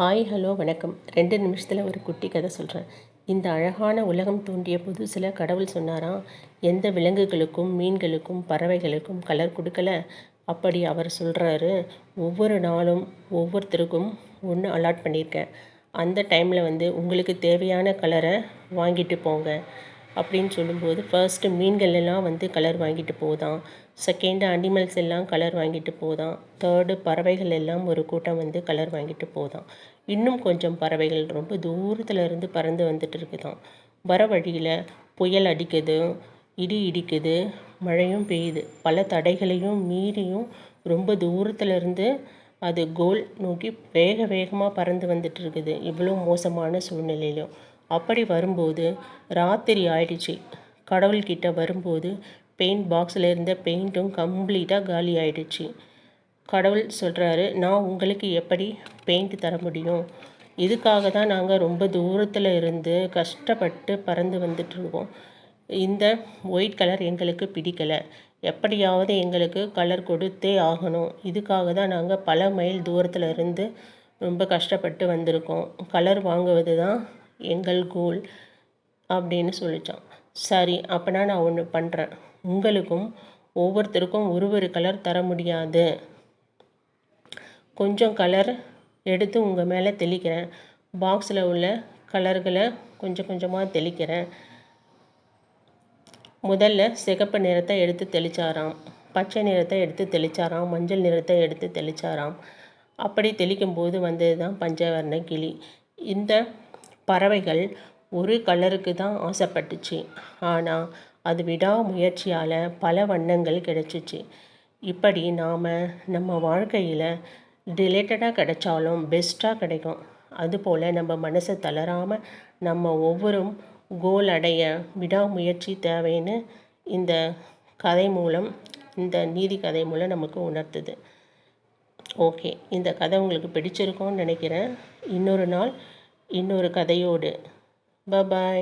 Hi hello வணக்கம். ரெண்டு நிமிஷத்தில் ஒரு குட்டி கதை சொல்கிறேன் இந்த அழகான உலகம் தோன்றிய புதுசில் கடவுள் சொன்னாராம் எந்த விலங்குகளுக்கும் மீன்களுக்கும் பறவைகளுக்கும் கலர் கொடுக்கல. அப்படி அவர் சொல்கிறாரு ஒவ்வொரு நாளும் ஒவ்வொருத்தருக்கும் ஒன்று அலாட் பண்ணியிருக்கேன். அந்த டைமில் வந்து உங்களுக்கு தேவையான கலரை வாங்கிட்டு போங்க. அப்படின்னு சொல்லும்போது ஃபர்ஸ்ட்டு மீன்கள் எல்லாம் வந்து கலர் வாங்கிட்டு போதான். செகண்டு அனிமல்ஸ் எல்லாம் கலர் வாங்கிட்டு போதான். தேர்டு பறவைகள் எல்லாம் ஒரு கூட்டம் வந்து கலர் வாங்கிட்டு போதான். இன்னும் கொஞ்சம் பறவைகள் ரொம்ப தூரத்தில் இருந்து பறந்து வந்துட்டு இருக்குதான். வர வழியில் புயல் அடிக்குது இடி இடிக்குது மழையும் பெய்யுது. பல தடைகளையும் மீறியும் ரொம்ப தூரத்தில் இருந்து அது கோல் நோக்கி வேக வேகமாக பறந்து வந்துட்டு இருக்குது. இவ்வளோ மோசமான சூழ்நிலையிலும். அப்படி வரும்போது ராத்திரி ஆயிடுச்சு. கடவுள்கிட்ட வரும்போது பெயிண்ட் பாக்ஸில் இருந்த பெயிண்ட்டும் கம்ப்ளீட்டாக காலி ஆயிடுச்சு. கடவுள் சொல்கிறாரு நான் உங்களுக்கு எப்படி பெயிண்ட் தர முடியும்? இதுக்காக தான் நாங்கள் ரொம்ப தூரத்தில் இருந்து கஷ்டப்பட்டு பறந்து வந்துட்டுருக்கோம் இந்த ஒயிட் கலர் எங்களுக்கு பிடிக்கலை. எப்படியாவது எங்களுக்கு கலர் கொடுத்தே ஆகணும். இதுக்காக தான் நாங்கள் பல மைல் தூரத்தில் இருந்து ரொம்ப கஷ்டப்பட்டு வந்திருக்கோம். கலர் வாங்குவது தான் எங்கள் கோல் அப்படின்னு சொல்லித்தான் சரி அப்போனா நான் ஒன்று பண்ணுறேன் உங்களுக்கும் ஒவ்வொருத்தருக்கும் ஒரு ஒரு கலர் தர முடியாது. கொஞ்சம் கலர் எடுத்து உங்கள் மேலே தெளிக்கிறேன். பாக்ஸில் உள்ள கலர்களை கொஞ்சம் கொஞ்சமாக தெளிக்கிறேன். முதல்ல சிகப்பு நிறத்தை எடுத்து தெளிச்சாராம். பச்சை நிறத்தை எடுத்து தெளிச்சாராம். மஞ்சள் நிறத்தை எடுத்து தெளிச்சாராம். அப்படி தெளிக்கும்போது வந்தது தான் பஞ்சவர்ண கிளி. இந்த பறவைகள் ஒரு கலருக்கு தான் ஆசைப்பட்டுச்சு. ஆனால் அது விடாமுயற்சியால் பல வண்ணங்கள் கிடைச்சிச்சு. இப்படி நாம் நம்ம வாழ்க்கையில் டிலேட்டடாக கிடைச்சாலும் பெஸ்ட்டாக கிடைக்கும். அதுபோல் நம்ம மனசை தளராமல் நம்ம ஒவ்வொரும் கோல் அடைய விடாமுயற்சி தேவைன்னு இந்த கதை மூலம் இந்த நீதி கதை மூலம் நமக்கு உணர்த்துது. ஓகே இந்த கதை உங்களுக்கு பிடிச்சிருக்கோன்னு நினைக்கிறேன். இன்னொரு நாள் இன்னொரு கதையோடு. பபாய்